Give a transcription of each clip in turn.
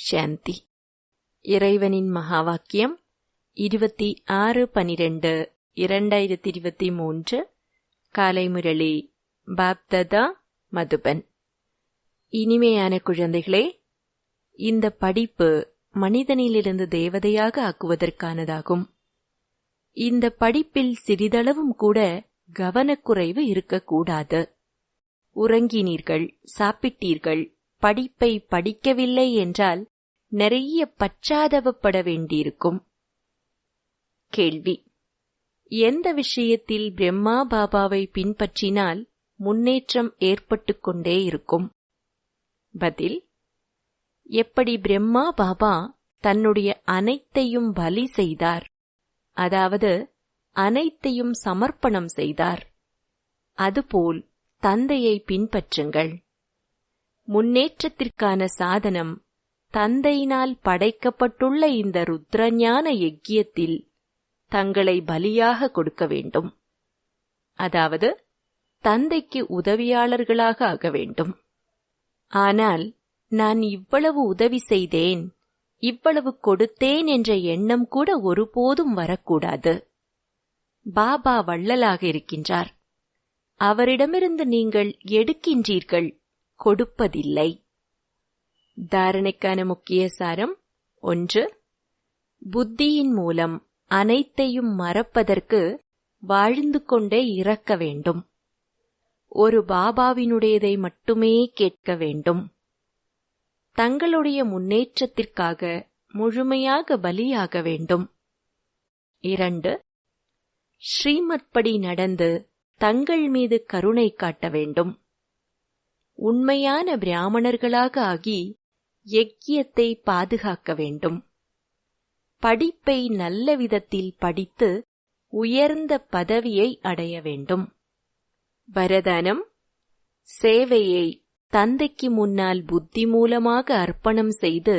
சாந்தி இறைவனின் மகாவாக்கியம் இருபத்தி ஆறு பனிரெண்டு இரண்டாயிரத்தி இருபத்தி மூன்று காலை முரளி பாப்ததா மதுபன். இனிமையான குழந்தைகளே இந்த படிப்பு மனிதனிலிருந்து தேவதையாக ஆக்குவதற்கானதாகும். இந்த படிப்பில் சிறிதளவும் கூட கவனக்குறைவு இருக்கக்கூடாது. உறங்கினீர்கள் சாப்பிட்டீர்கள் படிப்பை படிக்கவில்லை என்றால் நிறைய பச்சாதவப்பட வேண்டியிருக்கும். கேள்வி. எந்த விஷயத்தில் பிரம்மா பாபாவை பின்பற்றினால் முன்னேற்றம் ஏற்பட்டுக்கொண்டே இருக்கும்? பதில். எப்படி பிரம்மா பாபா தன்னுடைய அனைத்தையும் பலி செய்தார்? அதாவது அனைத்தையும் சமர்ப்பணம் செய்தார். அதுபோல் தந்தையை பின்பற்றுங்கள். முன்னேற்றத்திற்கான சாதனம். தந்தையினால் படைக்கப்பட்டுள்ள இந்த ருத்ரஞான யக்கியத்தில் தங்களை பலியாக கொடுக்க வேண்டும். அதாவது தந்தைக்கு உதவியாளர்களாக ஆக வேண்டும். ஆனால் நான் இவ்வளவு உதவி செய்தேன் இவ்வளவு கொடுத்தேன் என்ற எண்ணம் கூட ஒருபோதும் வரக்கூடாது. பாபா வள்ளலாக இருக்கின்றார். அவரிடமிருந்து நீங்கள் எடுக்கின்றீர்கள் கொடுப்பதில்லை. தாரணைக்கான முக்கிய சாரம் ஒன்று. புத்தியின் மூலம் அனைத்தையும் மறப்பதற்கு வாழ்ந்து கொண்டே இறக்க வேண்டும். ஒரு பாபாவினுடையதை மட்டுமே கேட்க வேண்டும். தங்களுடைய முன்னேற்றத்திற்காக முழுமையாக பலியாக வேண்டும். இரண்டு. ஸ்ரீமத்படி நடந்து தங்கள் மீது கருணை காட்ட வேண்டும். உண்மையான பிராமணர்களாக ஆகி யக்கியத்தை பாதுகாக்க வேண்டும். படிப்பை நல்ல விதத்தில் படித்து உயர்ந்த பதவியை அடைய வேண்டும். வரதானம் சேவையை தந்தைக்கு முன்னால் புத்தி மூலமாக அர்ப்பணம் செய்து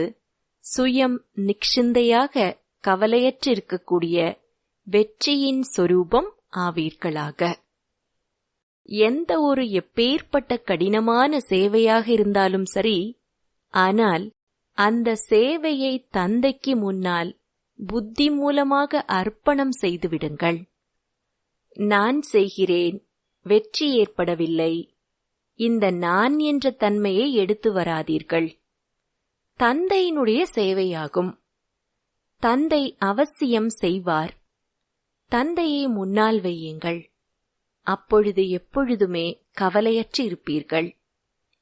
சுயம் நிக்ஷிந்தையாக கவலையற்றிருக்கக்கூடிய வெற்றியின் சொரூபம் ஆவீர்களாக. எந்த ஒரு எப்பேற்பட்ட கடினமான சேவையாக இருந்தாலும் சரி ஆனால் அந்த சேவையை தந்தைக்கு முன்னால் புத்தி மூலமாக அர்ப்பணம் செய்துவிடுங்கள் நான் செய்கிறேன் வெற்றி ஏற்படவில்லை. இந்த நான் என்ற தன்மையை எடுத்து வராதீர்கள். தந்தையினுடைய சேவையாகும். தந்தை அவசியம் செய்வார். தந்தையை முன்னால் வையுங்கள். அப்பொழுது எப்பொழுதுமே கவலையற்று இருப்பீர்கள்.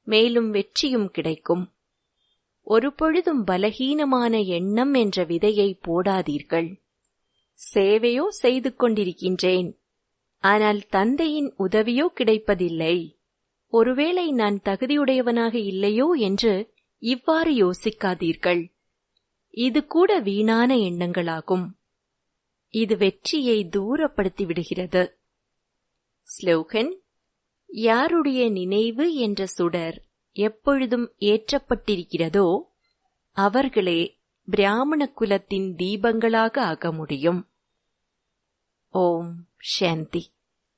மேலும் வெற்றியும் கிடைக்கும். ஒருபொழுதும் பலகீனமான எண்ணம் என்ற விதையை போடாதீர்கள். சேவையோ செய்து கொண்டிருக்கின்றேன். ஆனால் தந்தையின் உதவியோ கிடைப்பதில்லை. ஒருவேளை நான் தகுதியுடையவனாக இல்லையோ என்று இவ்வாறு யோசிக்காதீர்கள். இது கூட வீணான எண்ணங்களாகும். இது வெற்றியை தூரப்படுத்தி விடுகிறது ஸ்லோகன் யாருடைய நினைவு என்ற சுடர் எப்பொழுதும் ஏற்றப்பட்டிருக்கிறதோ அவர்களே பிராமண குலத்தின் தீபங்களாக ஆக முடியும். ஓம் சாந்தி.